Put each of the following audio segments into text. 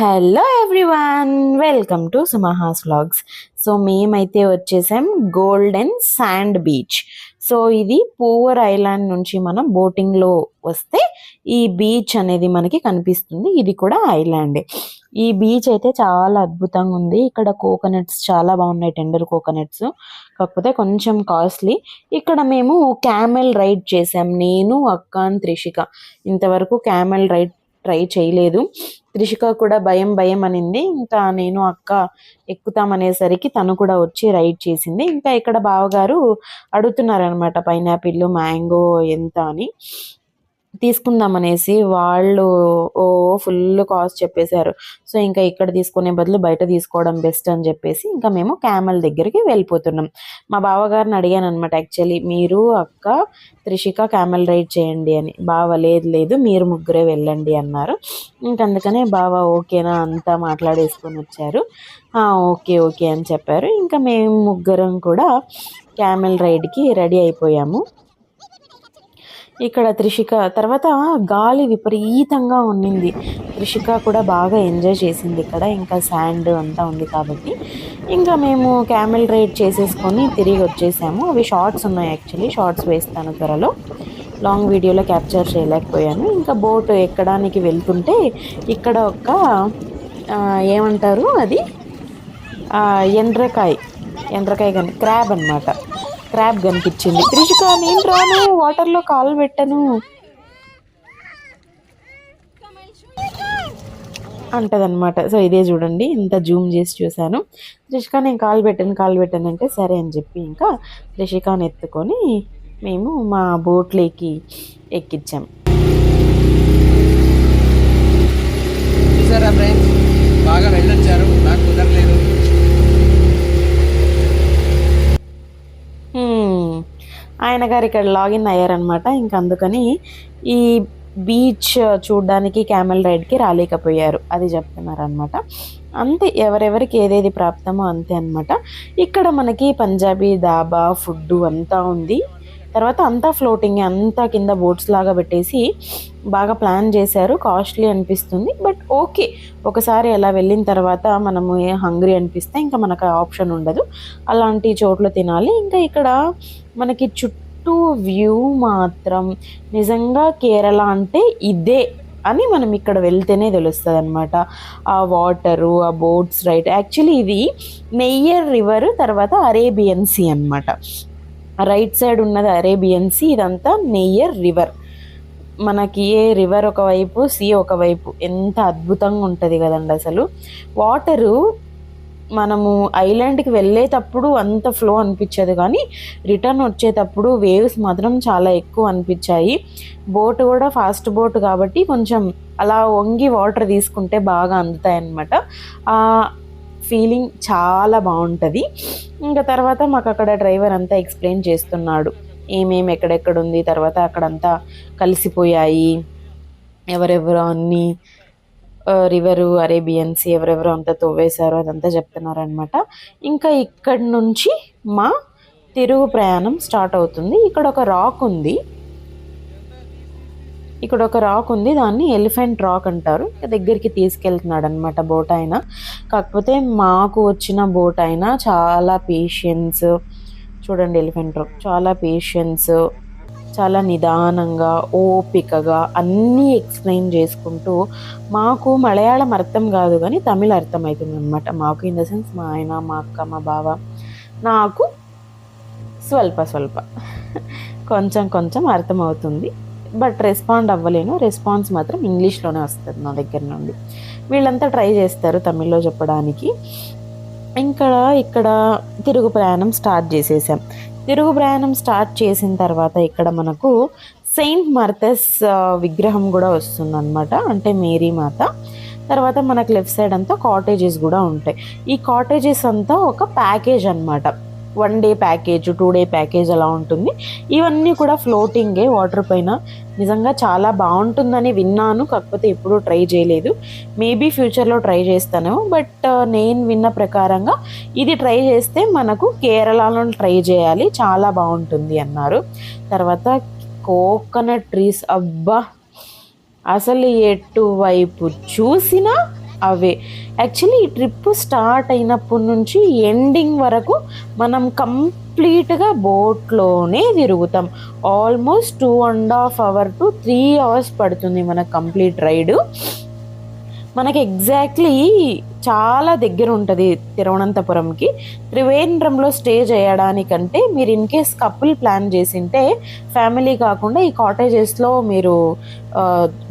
Hello everyone welcome to సుమహాస్ vlogs so మేమైతే వచ్చేసాం golden sand beach so ఇది Poovar island నుంచి మనం బోటింగ్లో వస్తే ఈ బీచ్ అనేది మనకి కనిపిస్తుంది. ఇది కూడా ఐలాండే ఈ బీచ్ అయితే చాలా అద్భుతంగా ఉంది. ఇక్కడ కోకోనట్స్ చాలా బాగున్నాయి టెండర్ కోకోనట్స్ కాకపోతే కొంచెం కాస్ట్లీ ఇక్కడ మేము క్యామెల్ రైడ్ చేసాం. నేను అక్క త్రిషిక. ఇంతవరకు క్యామెల్ రైడ్ ట్రై చేయలేదు. త్రిషిక కూడా భయం భయం అనింది. ఇంకా నేను అక్క ఎక్కుతామనేసరికి తను కూడా వచ్చి రైడ్ చేసింది. ఇంకా ఇక్కడ బావగారు అడుగుతున్నారనమాట పైనాపిల్ మ్యాంగో ఎంత అని. తీసుకుందామనేసి వాళ్ళు ఓ ఫుల్ కాస్ట్ చెప్పేశారు. సో ఇంకా ఇక్కడ తీసుకునే బదులు బయట తీసుకోవడం బెస్ట్ అని చెప్పేసి ఇంకా మేము క్యామెల్ దగ్గరికి వెళ్ళిపోతున్నాం. మా బావగారిని అడిగాను అనమాట యాక్చువల్లీ మీరు అక్క త్రిషిక క్యామెల్ రైడ్ చేయండి అని. బావ లేదు లేదు మీరు ముగ్గురే వెళ్ళండి అన్నారు. ఇంకందుకనే బావ ఓకేనా అంతా మాట్లాడేసుకొని వచ్చారు. ఓకే ఓకే అని చెప్పారు. ఇంకా మేము ముగ్గురం కూడా క్యామెల్ రైడ్కి రెడీ అయిపోయాము. ఇక్కడ త్రిషిక. తర్వాత గాలి విపరీతంగా ఉన్నింది. త్రిషిక కూడా బాగా ఎంజాయ్ చేసింది ఇక్కడ. ఇంకా శాండ్ అంతా ఉంది కాబట్టి. ఇంకా మేము క్యామెల్ రైడ్ చేసేసుకొని తిరిగి వచ్చేసాము. అవి షార్ట్స్ ఉన్నాయి యాక్చువల్లీ షార్ట్స్ వేస్తాను త్వరలో. లాంగ్ వీడియోలో క్యాప్చర్ చేయలేకపోయాను. ఇంకా బోట్ ఎక్కడానికి వెళ్తుంటే ఇక్కడ ఒక ఏమంటారు అది? ఎండ్రకాయ. ఎండ్రకాయ కానీ క్రాబ్ అన్నమాట. క్రాబ్ కనిపించింది. త్రిషిక నేను రాను వాటర్లో కాలు పెట్టను అంటదనమాట సో ఇదే చూడండి. ఇంత జూమ్ చేసి చూశాను. త్రిషిక నేను కాలు పెట్టాను కాలు పెట్టాను అంటే సరే అని చెప్పి ఇంకా త్రిషికాని ఎత్తుకొని మేము మా బోట్లోకి ఎక్కించాం చూసారా ఫ్రెండ్స్ బాగా వెళ్ళొచ్చారు. నాకు కుదరలేదు. ఆయన గారు ఇక్కడ లాగిన్ అయ్యారనమాట ఇంక అందుకని ఈ బీచ్ చూడడానికి క్యామెల్ రైడ్కి రాలేకపోయారు. అది చెప్తున్నారనమాట అంతే ఎవరెవరికి ఏదేది ప్రాప్తమో అంతే అనమాట ఇక్కడ మనకి పంజాబీ దాబా ఫుడ్ అంతా ఉంది. తర్వాత అంతా ఫ్లోటింగ్ అంతా కింద బోట్స్ లాగా పెట్టేసి బాగా ప్లాన్ చేశారు. కాస్ట్లీ అనిపిస్తుంది బట్ ఓకే ఒకసారి అలా వెళ్ళిన తర్వాత మనము ఏ హంగ్రీ అనిపిస్తే ఇంకా మనకు ఆప్షన్ ఉండదు. అలాంటి చోట్ల తినాలి. ఇంకా ఇక్కడ మనకి చుట్టూ వ్యూ మాత్రం నిజంగా కేరళ అంటే ఇదే అని మనం ఇక్కడ వెళ్తేనే తెలుస్తుంది అనమాట ఆ వాటరు ఆ బోట్స్ రైట్ యాక్చువల్లీ ఇది నెయ్యర్ రివర్ తర్వాత అరేబియన్ సీ అనమాట రైట్ సైడ్ ఉన్నది అరేబియన్ సీ ఇదంతా నెయ్యర్ రివర్. మనకి ఏ రివర్ ఒకవైపు సీ ఒకవైపు ఎంత అద్భుతంగా ఉంటుంది కదండి అసలు. వాటరు మనము ఐలాండ్కి వెళ్ళేటప్పుడు అంత ఫ్లో అనిపించదు కానీ రిటర్న్ వచ్చేటప్పుడు వేవ్స్ మాత్రం చాలా ఎక్కువ అనిపించాయి. బోట్ కూడా ఫాస్ట్ బోట్ కాబట్టి కొంచెం అలా వంగి వాటర్ తీసుకుంటే బాగా అందుతాయి అన్నమాట ఫీలింగ్ చాలా బాగుంటుంది. ఇంకా తర్వాత మాకు అక్కడ డ్రైవర్ అంతా ఎక్స్ప్లెయిన్ చేస్తున్నాడు. ఏమేమి ఎక్కడెక్కడ ఉంది తర్వాత అక్కడంతా కలిసిపోయాయి. ఎవరెవరో అన్ని రివరు అరేబియన్స్ ఎవరెవరో అంతా తోవేశారు అదంతా చెప్తున్నారనమాట ఇంకా ఇక్కడి నుంచి మా తిరుగు ప్రయాణం స్టార్ట్ అవుతుంది. ఇక్కడ ఒక రాక్ ఉంది. ఇక్కడ ఒక రాక్ ఉంది దాన్ని ఎలిఫెంట్ రాక్ అంటారు. దగ్గరికి తీసుకెళ్తున్నాడు అనమాట బోట్ ఆయన. కాకపోతే మాకు వచ్చిన బోట్ అయినా చాలా పేషెన్స్ చూడండి ఎలిఫెంట్ రాక్ చాలా పేషెన్స్ చాలా నిదానంగా ఓపికగా అన్నీ ఎక్స్ప్లెయిన్ చేసుకుంటూ మాకు మలయాళం అర్థం కాదు కానీ తమిళ అర్థం అవుతుంది అనమాట మాకు ఇన్ ద సెన్స్ మా ఆయన మా అక్క మా బావ నాకు స్వల్ప స్వల్ప. కొంచెం కొంచెం అర్థమవుతుంది. But respond అవ్వలేను. రెస్పాన్స్ మాత్రం ఇంగ్లీష్లోనే వస్తుంది నా దగ్గర నుండి. వీళ్ళంతా ట్రై చేస్తారు తమిళ్ళో చెప్పడానికి. ఇంకా ఇక్కడ తిరుగు ప్రయాణం స్టార్ట్ చేసేసాం. తిరుగు ప్రయాణం స్టార్ట్ చేసిన తర్వాత ఇక్కడ మనకు సెయింట్ మర్థస్ విగ్రహం కూడా వస్తుందన్నమాట. అంటే మేరీ మాత. తర్వాత మనకు లెఫ్ట్ సైడ్ అంతా కాటేజెస్ కూడా ఉంటాయి. ఈ కాటేజెస్ అంతా ఒక ప్యాకేజ్ అన్నమాట. One day package two day package అలా ఉంటుంది. ఇవన్నీ కూడా ఫ్లోటింగే వాటర్ పైన. నిజంగా చాలా బాగుంటుందని విన్నాను కాకపోతే ఎప్పుడూ ట్రై చేయలేదు. మేబీ ఫ్యూచర్లో ట్రై చేస్తాను బట్ నేను విన్న ప్రకారంగా ఇది ట్రై చేస్తే మనకు కేరళలో ట్రై చేయాలి చాలా బాగుంటుంది అన్నారు. తర్వాత కోకోనట్ ట్రీస్ అబ్బా! అసలు ఎటువైపు చూసినా అవే. యాక్చువల్లీ ఈ ట్రిప్ స్టార్ట్ అయినప్పటి నుంచి ఎండింగ్ వరకు మనం కంప్లీట్గా బోట్లోనే తిరుగుతాం. Almost two and half hour to three hours పడుతుంది మన కంప్లీట్ రైడ్. మనకి ఎగ్జాక్ట్లీ చాలా దగ్గర ఉంటుంది తిరువనంతపురంకి. త్రివేంద్రంలో స్టే చేయడానికంటే మీరు ఇన్ కేస్ కపుల్ ప్లాన్ చేసింటే ఫ్యామిలీ కాకుండా ఈ కాటేజెస్లో మీరు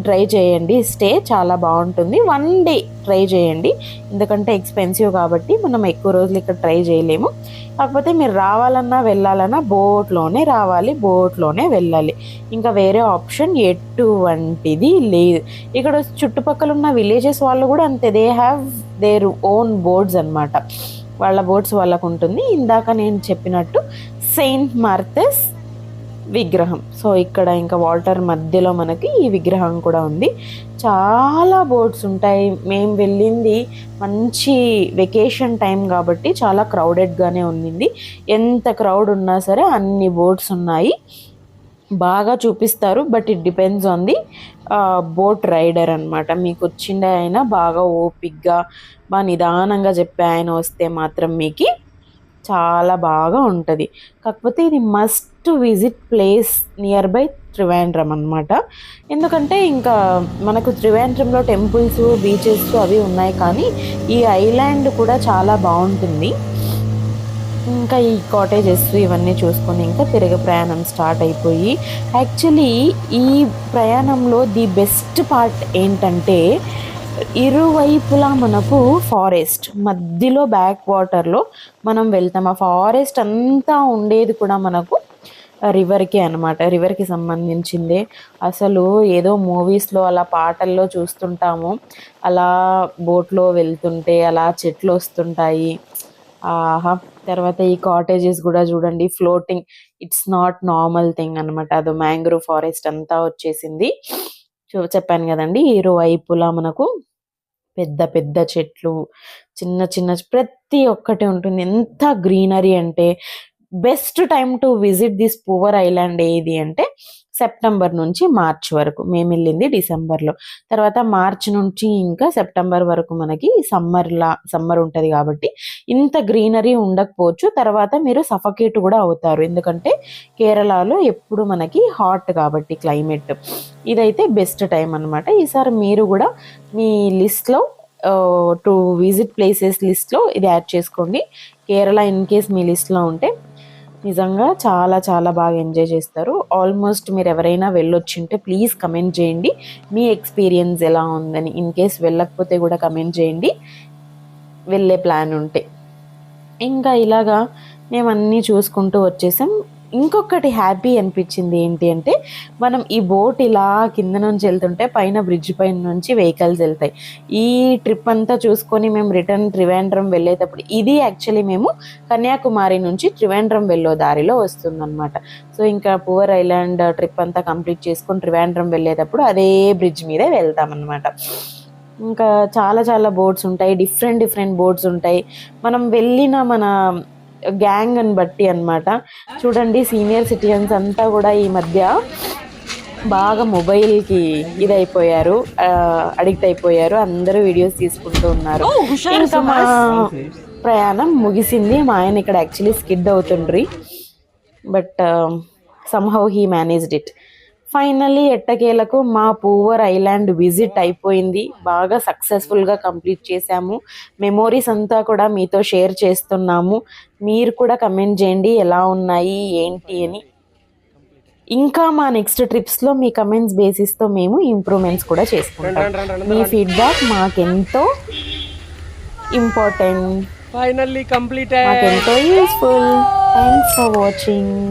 ట్రై చేయండి. స్టే చాలా బాగుంటుంది. వన్ డే ట్రై చేయండి. ఎందుకంటే ఎక్స్పెన్సివ్ కాబట్టి మనం ఎక్కువ రోజులు ఇక్కడ ట్రై చేయలేము. కాకపోతే మీరు రావాలన్నా వెళ్ళాలన్నా బోట్లోనే రావాలి బోట్లోనే వెళ్ళాలి. ఇంకా వేరే ఆప్షన్ ఎటువంటిది లేదు. ఇక్కడ చుట్టుపక్కల ఉన్న విలేజెస్ వాళ్ళు కూడా అంతే. They have their own boards అన్నమాట. వాళ్ళ బోర్డ్స్ వాళ్ళకు ఉంటుంది. ఇందాక నేను చెప్పినట్టు సెయింట్ మార్తెస్ విగ్రహం. సో ఇక్కడ ఇంకా వాటర్ మధ్యలో మనకి ఈ విగ్రహం కూడా ఉంది. చాలా బోట్స్ ఉంటాయి. మేము వెళ్ళింది మంచి వెకేషన్ టైం కాబట్టి చాలా క్రౌడెడ్గానే ఉన్నింది ఎంత క్రౌడ్ ఉన్నా సరే అన్ని బోట్స్ ఉన్నాయి. బాగా చూపిస్తారు but it depends on the boat rider అనమాట మీకు వచ్చిండే ఆయన బాగా ఓపిక్గా బాగా నిదానంగా చెప్పే ఆయన వస్తే మాత్రం మీకు చాలా బాగా ఉంటుంది. కాకపోతే ఇది must visit place nearby Trivandrum అనమాట ఎందుకంటే ఇంకా మనకు త్రివేంద్రంలో టెంపుల్స్ బీచెస్ అవి ఉన్నాయి కానీ ఈ ఐలాండ్ కూడా చాలా బాగుంటుంది. ఇంకా ఈ కాటేజెస్ ఇవన్నీ చూసుకొని ఇంకా తిరగ ప్రయాణం స్టార్ట్ అయిపోయి యాక్చువల్లీ ఈ ప్రయాణంలో ది బెస్ట్ పార్ట్ ఏంటంటే ఇరువైపులా మనకు ఫారెస్ట్ మధ్యలో బ్యాక్ వాటర్లో మనం వెళ్తాం. ఆ ఫారెస్ట్ అంతా ఉండేది కూడా మనకు రివర్కి అనమాట రివర్కి సంబంధించిందే. అసలు ఏదో మూవీస్లో అలా పాటల్లో చూస్తుంటాము. అలా బోట్లో వెళ్తుంటే అలా చెట్లు వస్తుంటాయి. ఆహా తర్వాత ఈ కాటేజెస్ కూడా చూడండి floating it's not normal thing అనమాట అది మ్యాంగ్రోవ్ ఫారెస్ట్ అంతా వచ్చేసింది. చూ చెప్పాను కదండి ఇరువైపులా మనకు పెద్ద పెద్ద చెట్లు చిన్న చిన్న ప్రతి ఒక్కటి ఉంటుంది. ఎంత గ్రీనరీ అంటే best time to visit this Poovar island ఏది అంటే సెప్టెంబర్ నుంచి మార్చ్ వరకు మేము వెళ్ళింది డిసెంబర్లో. తర్వాత మార్చ్ నుంచి ఇంకా సెప్టెంబర్ వరకు మనకి సమ్మర్లా సమ్మర్ ఉంటుంది కాబట్టి ఇంత గ్రీనరీ ఉండకపోవచ్చు. తర్వాత మీరు సఫకేట్ కూడా అవుతారు. ఎందుకంటే కేరళలో ఎప్పుడు మనకి హాట్ కాబట్టి క్లైమేట్. ఇదైతే బెస్ట్ టైం అనమాట ఈసారి మీరు కూడా మీ లిస్ట్లో టు విజిట్ ప్లేసెస్ లిస్ట్లో ఇది యాడ్ చేసుకోండి. కేరళ ఇన్ కేస్ మీ లిస్ట్లో ఉంటే నిజంగా చాలా చాలా బాగా ఎంజాయ్ చేస్తారు. ఆల్మోస్ట్ మీరు ఎవరైనా వెళ్ళొచ్చింటే ప్లీజ్ కమెంట్ చేయండి. మీ ఎక్స్పీరియన్స్ ఎలా ఉందని. ఇన్ కేస్ వెళ్ళకపోతే కూడా కమెంట్ చేయండి. వెళ్ళే ప్లాన్ ఉంటే. ఇంకా ఇలాగా మేము అన్నీ చూసుకుంటూ వచ్చేసాం. ఇంకొకటి హ్యాపీ అనిపించింది ఏంటి అంటే మనం ఈ బోట్ ఇలా కింద నుంచి వెళ్తుంటే పైన బ్రిడ్జ్ పైన నుంచి వెహికల్స్ వెళ్తాయి. ఈ ట్రిప్ అంతా చూసుకొని మేము రిటర్న్ త్రివేంద్రం వెళ్ళేటప్పుడు ఇది యాక్చువల్లీ మేము కన్యాకుమారి నుంచి త్రివేంద్రం వెళ్ళే దారిలో వస్తుందన్నమాట. సో ఇంకా పువర్ ఐలాండ్ ట్రిప్ అంతా కంప్లీట్ చేసుకొని త్రివేంద్రం వెళ్ళేటప్పుడు అదే బ్రిడ్జ్ మీదే వెళ్తామన్నమాట. ఇంకా చాలా చాలా బోట్స్ ఉంటాయి డిఫరెంట్ డిఫరెంట్ బోట్స్ ఉంటాయి. మనం వెళ్ళిన మన గ్యాంగ్ అని బట్టి అన్నమాట. చూడండి సీనియర్ సిటిజన్స్ అంతా కూడా ఈ మధ్య బాగా మొబైల్కి ఇదైపోయారు. అడిక్ట్ అయిపోయారు. అందరూ వీడియోస్ తీసుకుంటూ ఉన్నారు. ఇంకా మా ప్రయాణం ముగిసింది. మా ఆయన ఇక్కడ actually skid అవుతుండ్రి. But somehow he managed it finally ఎట్టకేలకు మా పూవర్ ఐలాండ్ విజిట్ అయిపోయింది. బాగా సక్సెస్ఫుల్గా కంప్లీట్ చేశాము. మెమోరీస్ అంతా కూడా మీతో షేర్ చేస్తున్నాము. మీరు కూడా కమెంట్ చేయండి ఎలా ఉన్నాయి ఏంటి అని. ఇంకా మా నెక్స్ట్ ట్రిప్స్లో మీ కమెంట్స్ బేసిస్తో మేము ఇంప్రూవ్మెంట్స్ కూడా చేసుకుంటాం. మీ ఫీడ్బ్యాక్ మాకెంతో ఇంపార్టెంట్. ఫైనల్లీ కంప్లీట్ మాకెంతో యూస్ఫుల్ థ్యాంక్స్ ఫర్ వాచింగ్